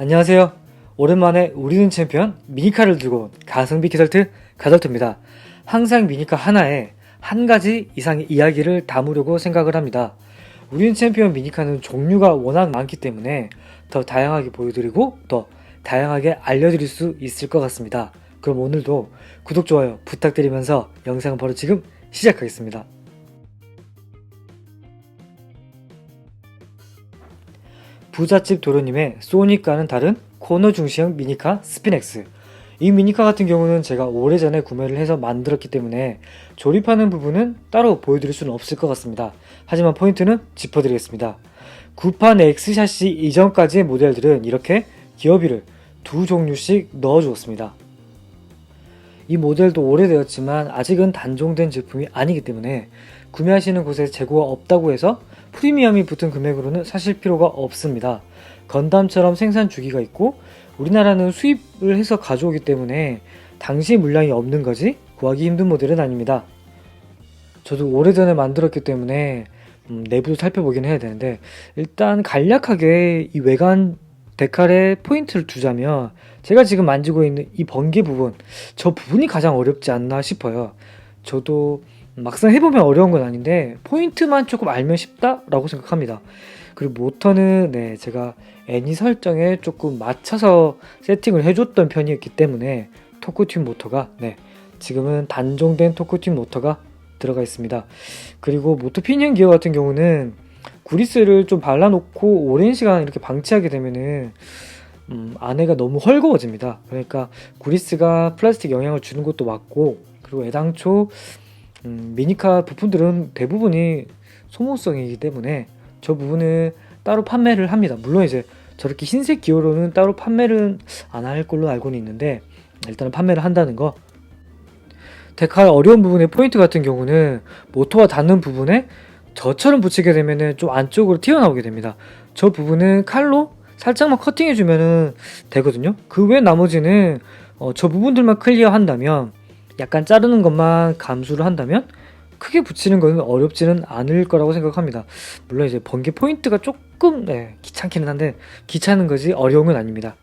안녕하세요. 오랜만에 우리는 챔피언 미니카를 들고 온 가성비 캐설트 가설트입니다. 항상 미니카 하나에 한 가지 이상의 이야기를 담으려고 생각을 합니다. 우리는 챔피언 미니카는 종류가 워낙 많기 때문에 더 다양하게 보여드리고 더 다양하게 알려드릴 수 있을 것 같습니다. 그럼 오늘도 구독, 좋아요 부탁드리면서 영상은 바로 지금 시작하겠습니다. 부잣집 도련님의 소닉과는 다른 코너 중시형 미니카 스피넥스. 이 미니카 같은 경우는 제가 오래전에 구매를 해서 만들었기 때문에 조립하는 부분은 따로 보여드릴 수는 없을 것 같습니다. 하지만 포인트는 짚어드리겠습니다. 구판 X샷시 이전까지의 모델들은 이렇게 기어비를 두 종류씩 넣어주었습니다. 이 모델도 오래되었지만 아직은 단종된 제품이 아니기 때문에 구매하시는 곳에 재고가 없다고 해서 프리미엄이 붙은 금액으로는 사실 필요가 없습니다. 건담처럼 생산 주기가 있고 우리나라는 수입을 해서 가져오기 때문에 당시 물량이 없는 거지 구하기 힘든 모델은 아닙니다. 저도 오래전에 만들었기 때문에 음, 내부도 살펴보긴 해야 되는데 일단 간략하게 이 외관 데칼에 포인트를 두자면 제가 지금 만지고 있는 이 번개 부분 저 부분이 가장 어렵지 않나 싶어요. 저도 막상 해보면 어려운 건 아닌데 포인트만 조금 알면 쉽다라고 생각합니다. 그리고 모터는 네 제가 애니 설정에 조금 맞춰서 세팅을 해줬던 편이었기 때문에 토크튠 모터가 네 지금은 단종된 토크튠 모터가 들어가 있습니다. 그리고 모터 피니언 기어 같은 경우는 구리스를 좀 발라놓고 오랜 시간 이렇게 방치하게 되면은 음, 안에가 너무 헐거워집니다. 그러니까 구리스가 플라스틱 영향을 주는 것도 맞고 그리고 애당초 음, 미니카 부품들은 대부분이 소모성이기 때문에 저 부분을 따로 판매를 합니다. 물론 이제 저렇게 흰색 기어로는 따로 판매를 안 할 걸로 알고는 있는데 일단은 판매를 한다는 거. 데칼 어려운 부분의 포인트 같은 경우는 모터와 닿는 부분에 저처럼 붙이게 되면은 좀 안쪽으로 튀어나오게 됩니다. 저 부분은 칼로 살짝만 커팅해주면은 되거든요. 그 외 나머지는 어, 저 부분들만 클리어 한다면 약간 자르는 것만 감수를 한다면 크게 붙이는 것은 어렵지는 않을 거라고 생각합니다. 물론 이제 번개 포인트가 조금 네, 귀찮기는 한데 귀찮은 거지 어려운 건 아닙니다.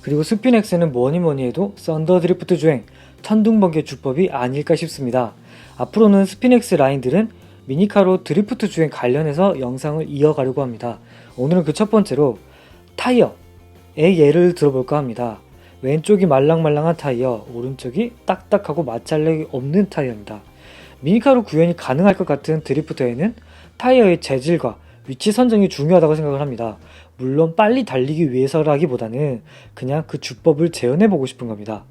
그리고 스피넥스는 뭐니 뭐니 해도 썬더 드리프트 주행, 천둥 번개 주법이 아닐까 싶습니다. 앞으로는 스피넥스 라인들은 미니카로 드리프트 주행 관련해서 영상을 이어가려고 합니다. 오늘은 그 첫 번째로 타이어의 예를 들어볼까 합니다. 왼쪽이 말랑말랑한 타이어, 오른쪽이 딱딱하고 마찰력이 없는 타이어입니다. 미니카로 구현이 가능할 것 같은 드리프트에는 타이어의 재질과 위치 선정이 중요하다고 생각을 합니다. 물론 빨리 달리기 위해서라기보다는 그냥 그 주법을 재현해보고 싶은 겁니다.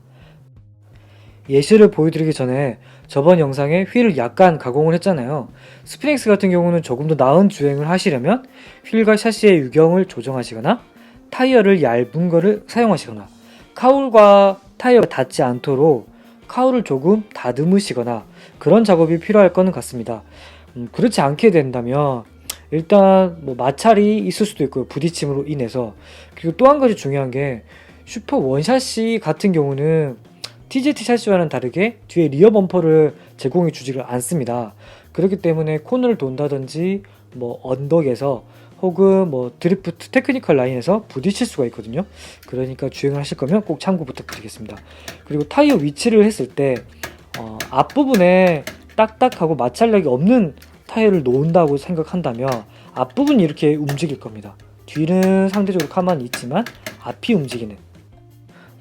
예시를 보여드리기 전에 저번 영상에 휠을 약간 가공을 했잖아요. 스피닉스 같은 경우는 조금 더 나은 주행을 하시려면 휠과 샤시의 유경을 조정하시거나 타이어를 얇은 거를 사용하시거나 카울과 타이어가 닿지 않도록 카울을 조금 다듬으시거나 그런 작업이 필요할 거는 같습니다. 음, 그렇지 않게 된다면 일단 뭐 마찰이 있을 수도 있고요. 부딪힘으로 인해서 그리고 또 한 가지 중요한 게 슈퍼 원샷시 같은 경우는 TGT 샷시와는 다르게 뒤에 리어 범퍼를 제공해 주지를 않습니다. 그렇기 때문에 코너를 돈다든지 뭐 언덕에서 혹은 뭐 드리프트 테크니컬 라인에서 부딪힐 수가 있거든요. 그러니까 주행을 하실 거면 꼭 참고 부탁드리겠습니다. 그리고 타이어 위치를 했을 때 어, 앞부분에 딱딱하고 마찰력이 없는 타이어를 놓은다고 생각한다면 앞부분이 이렇게 움직일 겁니다. 뒤는 상대적으로 가만히 있지만 앞이 움직이는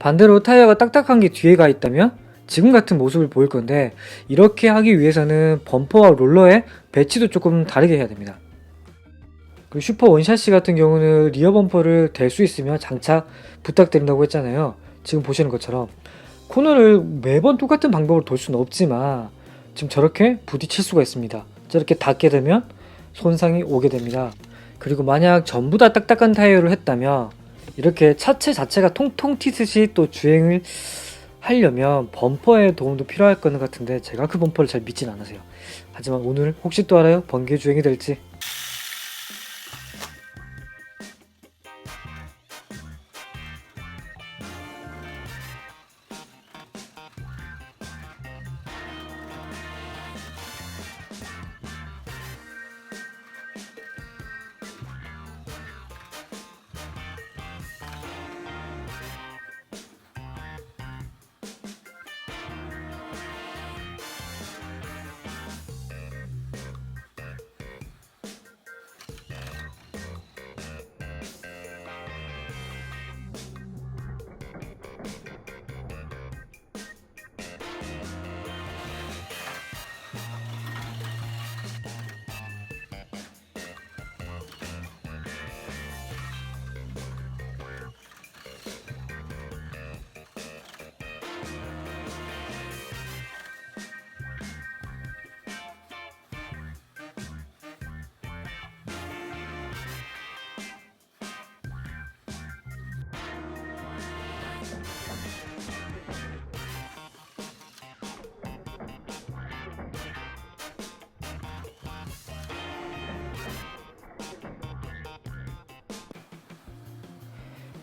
반대로 타이어가 딱딱한 게 뒤에 가 있다면 지금 같은 모습을 보일 건데 이렇게 하기 위해서는 범퍼와 롤러의 배치도 조금 다르게 해야 됩니다. 그 슈퍼 원샷시 같은 경우는 리어 범퍼를 댈 수 있으면 장착 부탁드린다고 했잖아요. 지금 보시는 것처럼 코너를 매번 똑같은 방법으로 돌 수는 없지만 지금 저렇게 부딪힐 수가 있습니다. 저렇게 닿게 되면 손상이 오게 됩니다. 그리고 만약 전부 다 딱딱한 타이어를 했다면 이렇게 차체 자체가 통통 튀듯이 또 주행을 하려면 범퍼의 도움도 필요할 거는 같은데 제가 그 범퍼를 잘 믿진 않으세요. 하지만 오늘 혹시 또 알아요? 번개 주행이 될지.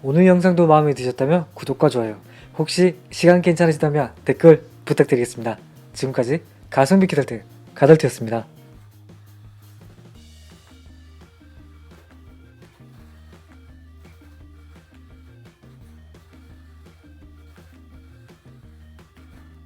오늘 영상도 마음에 드셨다면 구독과 좋아요, 혹시 시간 괜찮으시다면 댓글 부탁드리겠습니다. 지금까지 가성비 키덜트 가덜트였습니다.